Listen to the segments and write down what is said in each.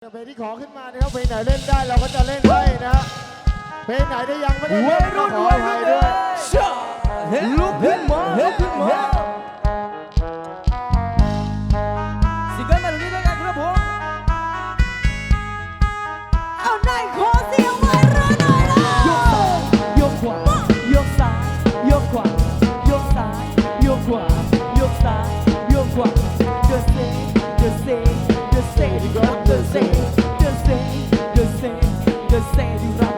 เพลงที่ขอขึ้นมานะครับเพลงไหนเล่นได้เราก็จะเล่นให้นะเพลงไหนได้ยังไม่ได้เล่นก็ขออภัยด้วย ลุกขึ้นมาลุกขึ้นมา the same, the same, the same, the same, the same, the same.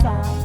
sound.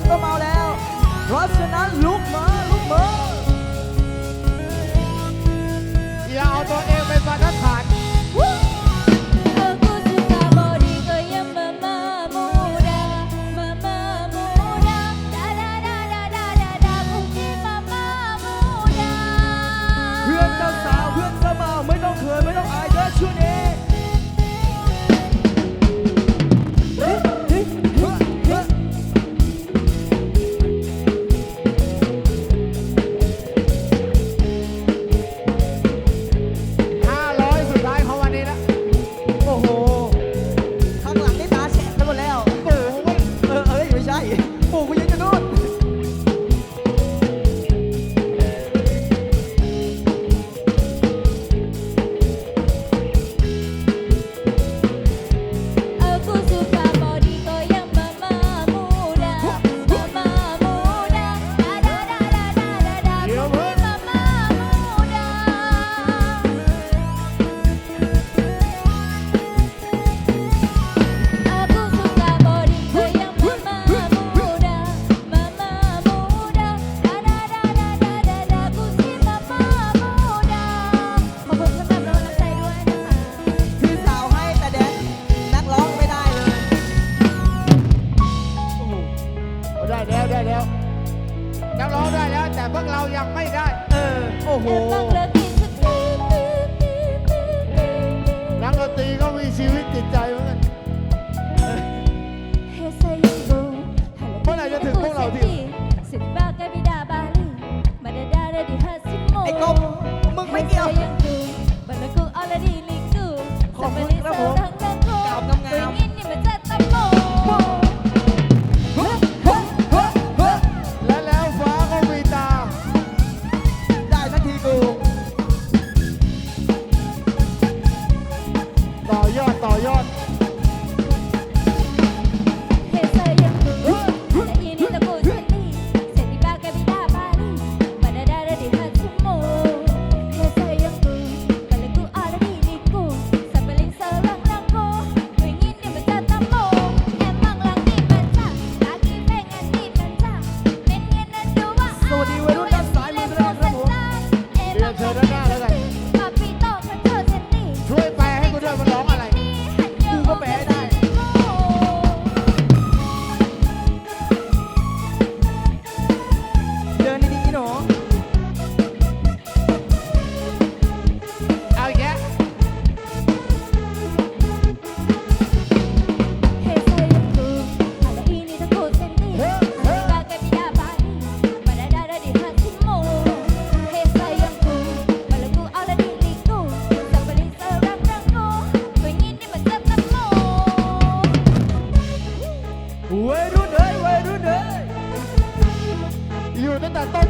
นก็เมาแล้ว เพราะฉะนั้นลุกมาลุกมาอย่าเอาตัวเองเป็นบารทัด โหนักดนตรีก็มีชีวิตจิตใจเหมือนกันเมื่อไหร่จะถึงพวกเราทีไอ้กบมึงไม่เกี่ยวขอบคุณ da da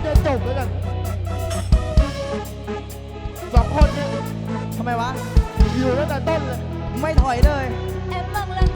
ตั้งแต่ต้นจนจบแลยกันสองคนเนี่ยทำไมวะ อยู่ตั้งแต่ต้นเลย ไม่ถอยเลยเ